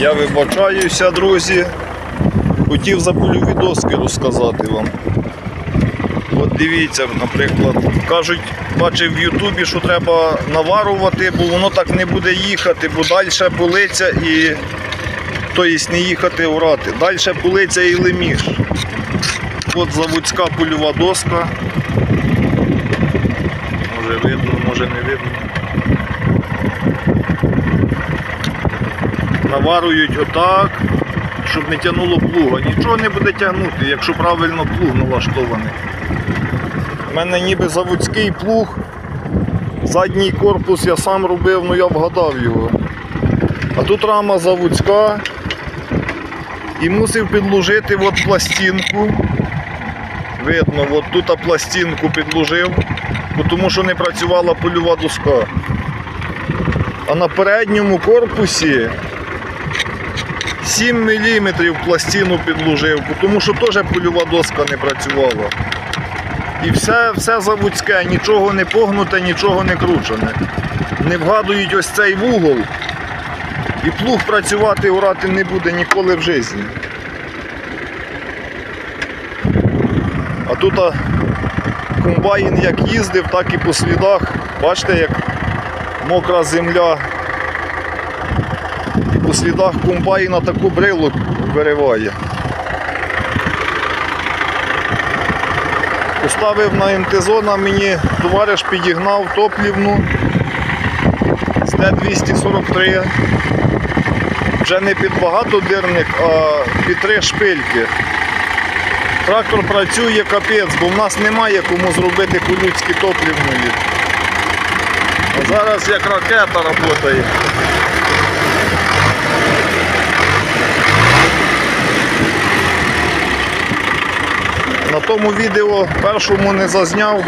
Я вибачаюся, друзі. Хотів за польові доски розказати вам. От дивіться, наприклад, кажуть, бачив в Ютубі, що треба наварувати, бо воно так не буде їхати, бо далі полиця і тобто не їхати орати. Далі полиця і леміш. От заводська польова доска. Може видно, може не видно. Наварують отак, щоб не тягнуло плуга. Нічого не буде тягнути, якщо правильно плуг налаштований. У мене ніби заводський плуг. Задній корпус я сам робив, ну я вгадав його. А тут рама заводська. І мусив підложити от пластинку. Видно, от тут пластинку підложив, тому що не працювала польова доска. А на передньому корпусі 7 мм пластину підложив, бо тому що теж польова доска не працювала. І все, все заводське, нічого не погнуте, нічого не кручене. Не вгадують ось цей вугол. І плуг працювати урати не буде ніколи в житті. А тут а, комбайн як їздив, так і по слідах. Бачите, як мокра земля. По слідах комбайна таку брилу вириває. Поставив на МТ-зона, мені товариш підігнав топлівну з Т-243. Вже не під багатодирник, а під три шпильки. Трактор працює капець, бо в нас немає кому зробити по-людськи топлівної. А зараз як ракета працює. На тому відео першому не зазняв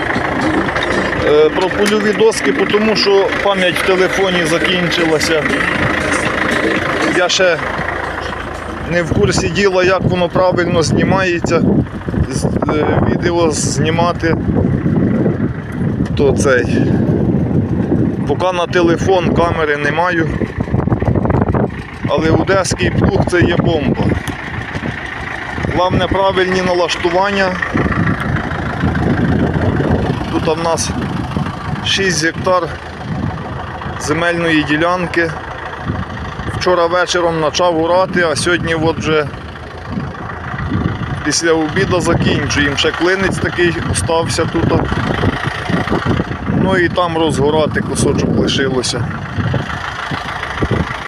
е, про польові доски, тому що пам'ять в телефоні закінчилася. Я ще не в курсі діла, як воно правильно знімається. Е, Відео знімати, то цей. Поки на телефон камери не маю. Але одеський плуг це є бомба. Головне правильні налаштування. Тут в нас 6 гектар земельної ділянки. Вчора вечором почав урати, а сьогодні от вже після обіду закінчуємо. Ще клинець такий остався тут. Ну і там розгорати кусочок лишилося.